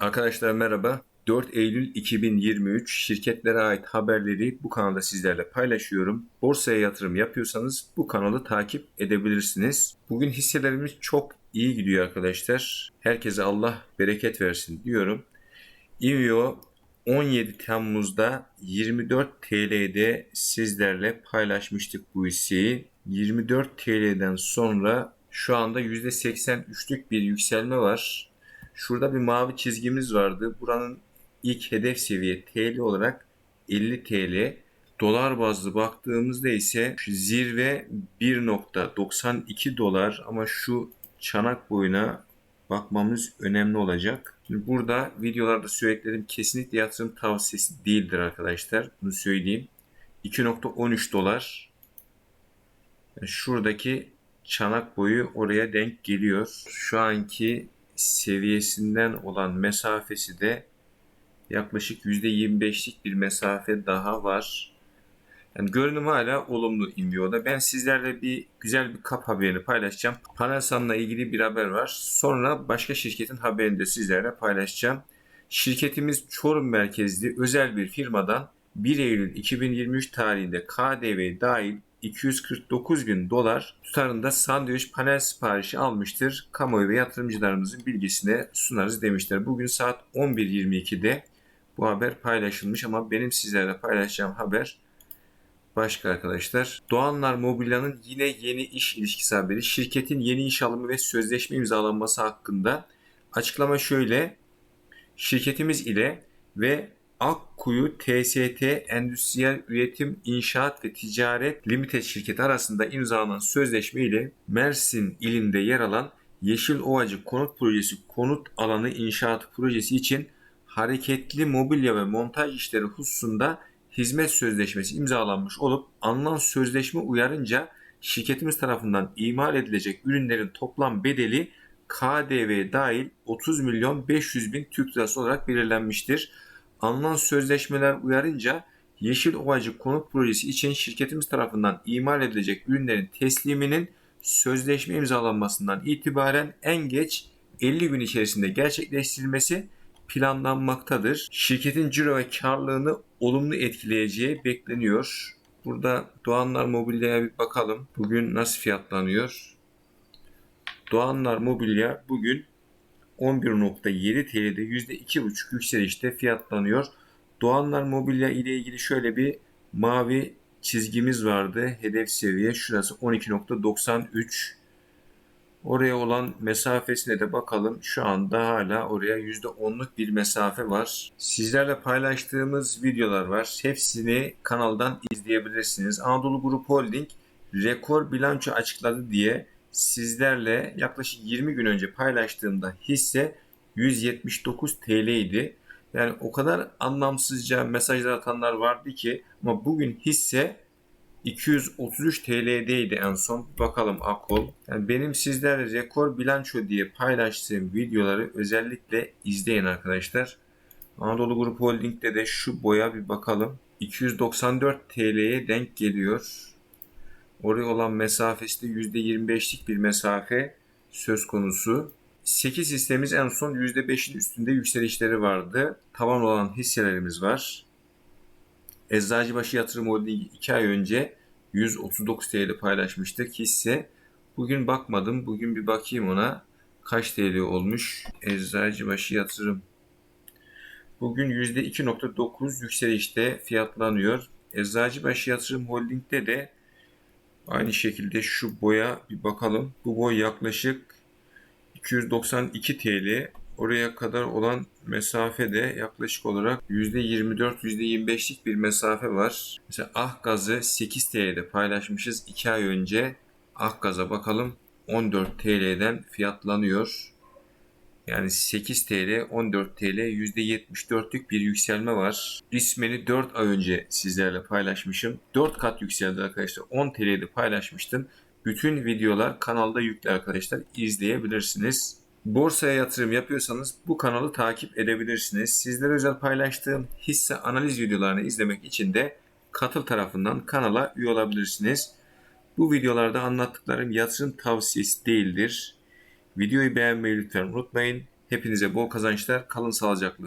Arkadaşlar merhaba. 4 Eylül 2023 şirketlere ait haberleri bu kanalda sizlerle paylaşıyorum. Borsaya yatırım yapıyorsanız bu kanalı takip edebilirsiniz. Bugün hisselerimiz çok iyi gidiyor arkadaşlar. Herkese Allah bereket versin diyorum. Invio 17 Temmuz'da 24 TL'de sizlerle paylaşmıştık bu hisseyi. 24 TL'den sonra şu anda %83'lük bir yükselme var. Şurada bir mavi çizgimiz vardı. Buranın ilk hedef seviye TL olarak 50 TL. Dolar bazlı baktığımızda ise şu zirve 1.92 dolar ama şu çanak boyuna bakmamız önemli olacak. Şimdi burada videolarda söylediklerim kesinlikle yatırım tavsiyesi değildir arkadaşlar. Bunu söyleyeyim. 2.13 dolar. Şuradaki çanak boyu oraya denk geliyor. Şu anki seviyesinden olan mesafesi de yaklaşık %25'lik bir mesafe daha var. Yani görünüm hala olumlu Invio'da. Ben sizlerle bir güzel bir kap haberini paylaşacağım. Panelsan'la ilgili bir haber var. Sonra başka şirketin haberini de sizlerle paylaşacağım. Şirketimiz Çorum merkezli özel bir firmadan 1 Eylül 2023 tarihinde KDV dahil 249 bin dolar tutarında sandviç panel siparişi almıştır. Kamuoyu ve yatırımcılarımızın bilgisine sunarız demişler. Bugün saat 11.22'de bu haber paylaşılmış ama benim sizlerle paylaşacağım haber başka arkadaşlar. Doğanlar Mobilya'nın yine yeni iş ilişkisi haberi. Şirketin yeni iş alımı ve sözleşme imzalanması hakkında açıklama şöyle. Şirketimiz ile ve Akkuyu TST Endüstriyel Üretim İnşaat ve Ticaret Limited şirketi arasında imzalanan sözleşme ile Mersin ilinde yer alan Yeşil Ovacık Konut Projesi konut alanı inşaat projesi için hareketli mobilya ve montaj işleri hususunda hizmet sözleşmesi imzalanmış olup alınan sözleşme uyarınca şirketimiz tarafından imal edilecek ürünlerin toplam bedeli KDV dahil 30 milyon 500 bin Türk lirası olarak belirlenmiştir. Alınan sözleşmeler uyarınca Yeşil Ovacık Konut Projesi için şirketimiz tarafından imal edilecek ürünlerin tesliminin sözleşme imzalanmasından itibaren en geç 50 gün içerisinde gerçekleştirilmesi planlanmaktadır. Şirketin ciro ve karlılığını olumlu etkileyeceği bekleniyor. Burada Doğanlar Mobilya'ya bir bakalım. Bugün nasıl fiyatlanıyor? Doğanlar Mobilya bugün 11.7 TL'de %2,5 yükselişte fiyatlanıyor. Doğanlar Mobilya ile ilgili şöyle bir mavi çizgimiz vardı. Hedef seviye şurası 12.93. Oraya olan mesafesine de bakalım. Şu anda hala oraya %10'luk bir mesafe var. Sizlerle paylaştığımız videolar var. Hepsini kanaldan izleyebilirsiniz. Anadolu Grup Holding rekor bilanço açıkladı diye sizlerle yaklaşık 20 gün önce paylaştığımda hisse 179 TL idi. Yani o kadar anlamsızca mesajlar atanlar vardı ki ama bugün hisse 233 TL'deydi en son. Bakalım Akol. Yani benim sizlerle rekor bilanço diye paylaştığım videoları özellikle izleyin arkadaşlar. Anadolu Grup Holding'de de şu boya bir bakalım. 294 TL'ye denk geliyor. Oraya olan mesafesi de %25'lik bir mesafe söz konusu. 8 hissemiz en son %5'in üstünde yükselişleri vardı. Tavan olan hisselerimiz var. Eczacıbaşı Yatırım Holding 2 ay önce 139 TL paylaşmıştık hisse. Bugün bakmadım. Bugün bir bakayım ona. Kaç TL olmuş? Eczacıbaşı Yatırım. Bugün %2.9 yükselişte fiyatlanıyor. Eczacıbaşı Yatırım Holding'de de aynı şekilde şu boya bir bakalım. Bu boy yaklaşık 292 TL. Oraya kadar olan mesafe de yaklaşık olarak %24-%25'lik bir mesafe var. Mesela Ah gazı 8 TL'de paylaşmışız 2 ay önce. Ah gaza bakalım 14 TL'den fiyatlanıyor. Yani 8 TL, 14 TL, %74'lük bir yükselme var. İsmini 4 ay önce sizlerle paylaşmışım. 4 kat yükseldi arkadaşlar. 10 TL'de paylaşmıştım. Bütün videolar kanalda yüklü arkadaşlar. izleyebilirsiniz. Borsaya yatırım yapıyorsanız bu kanalı takip edebilirsiniz. Sizlere özel paylaştığım hisse analiz videolarını izlemek için de katıl tarafından kanala üye olabilirsiniz. Bu videolarda anlattıklarım yatırım tavsiyesi değildir. Videoyu beğenmeyi lütfen unutmayın. Hepinize bol kazançlar. Kalın sağlıcakla.